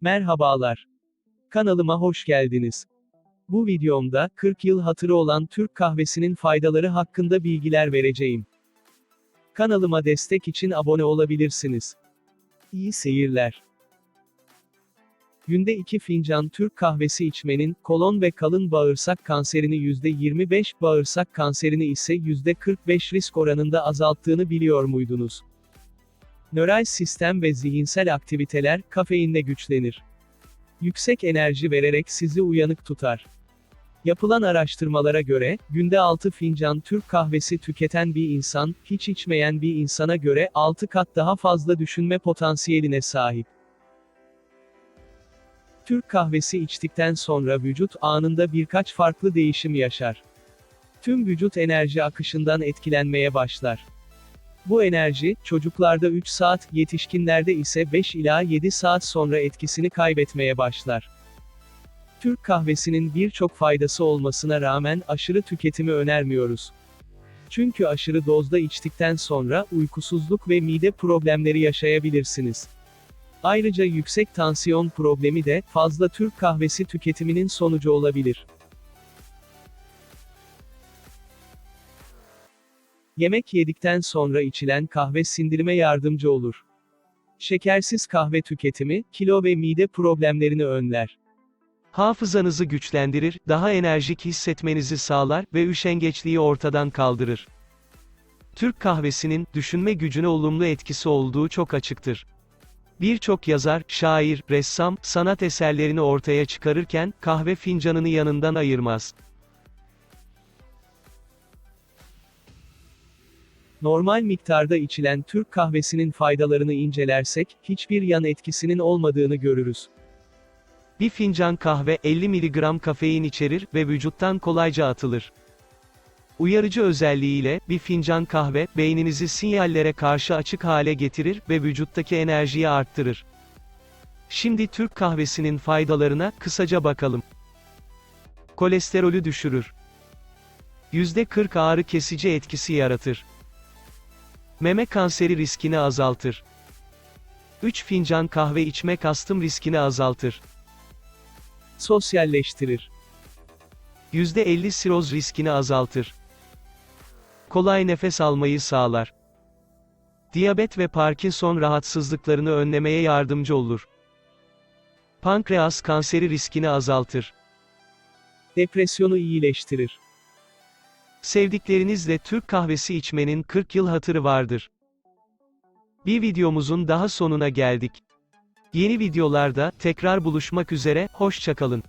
Merhabalar. Kanalıma hoş geldiniz. Bu videomda 40 yıl hatırı olan Türk kahvesinin faydaları hakkında bilgiler vereceğim. Kanalıma destek için abone olabilirsiniz. İyi seyirler. Günde 2 fincan Türk kahvesi içmenin, kolon ve kalın bağırsak kanserini %25, bağırsak kanserini ise %45 risk oranında azalttığını biliyor muydunuz? Nöral sistem ve zihinsel aktiviteler, kafeinle güçlenir. Yüksek enerji vererek sizi uyanık tutar. Yapılan araştırmalara göre, günde 6 fincan Türk kahvesi tüketen bir insan, hiç içmeyen bir insana göre 6 kat daha fazla düşünme potansiyeline sahip. Türk kahvesi içtikten sonra vücut anında birkaç farklı değişim yaşar. Tüm vücut enerji akışından etkilenmeye başlar. Bu enerji, çocuklarda 3 saat, yetişkinlerde ise 5 ila 7 saat sonra etkisini kaybetmeye başlar. Türk kahvesinin birçok faydası olmasına rağmen aşırı tüketimi önermiyoruz. Çünkü aşırı dozda içtikten sonra uykusuzluk ve mide problemleri yaşayabilirsiniz. Ayrıca yüksek tansiyon problemi de fazla Türk kahvesi tüketiminin sonucu olabilir. Yemek yedikten sonra içilen kahve sindirime yardımcı olur. Şekersiz kahve tüketimi, kilo ve mide problemlerini önler. Hafızanızı güçlendirir, daha enerjik hissetmenizi sağlar ve üşengeçliği ortadan kaldırır. Türk kahvesinin düşünme gücüne olumlu etkisi olduğu çok açıktır. Birçok yazar, şair, ressam, sanat eserlerini ortaya çıkarırken, kahve fincanını yanından ayırmaz. Normal miktarda içilen Türk kahvesinin faydalarını incelersek, hiçbir yan etkisinin olmadığını görürüz. Bir fincan kahve 50 mg kafein içerir ve vücuttan kolayca atılır. Uyarıcı özelliğiyle, bir fincan kahve, beyninizi sinyallere karşı açık hale getirir ve vücuttaki enerjiyi arttırır. Şimdi Türk kahvesinin faydalarına kısaca bakalım. Kolesterolü düşürür. %40 ağrı kesici etkisi yaratır. Meme kanseri riskini azaltır. 3 fincan kahve içmek astım riskini azaltır. Sosyalleştirir. %50 siroz riskini azaltır. Kolay nefes almayı sağlar. Diyabet ve Parkinson rahatsızlıklarını önlemeye yardımcı olur. Pankreas kanseri riskini azaltır. Depresyonu iyileştirir. Sevdiklerinizle Türk kahvesi içmenin 40 yıl hatırı vardır. Bir videomuzun daha sonuna geldik. Yeni videolarda tekrar buluşmak üzere, hoşçakalın.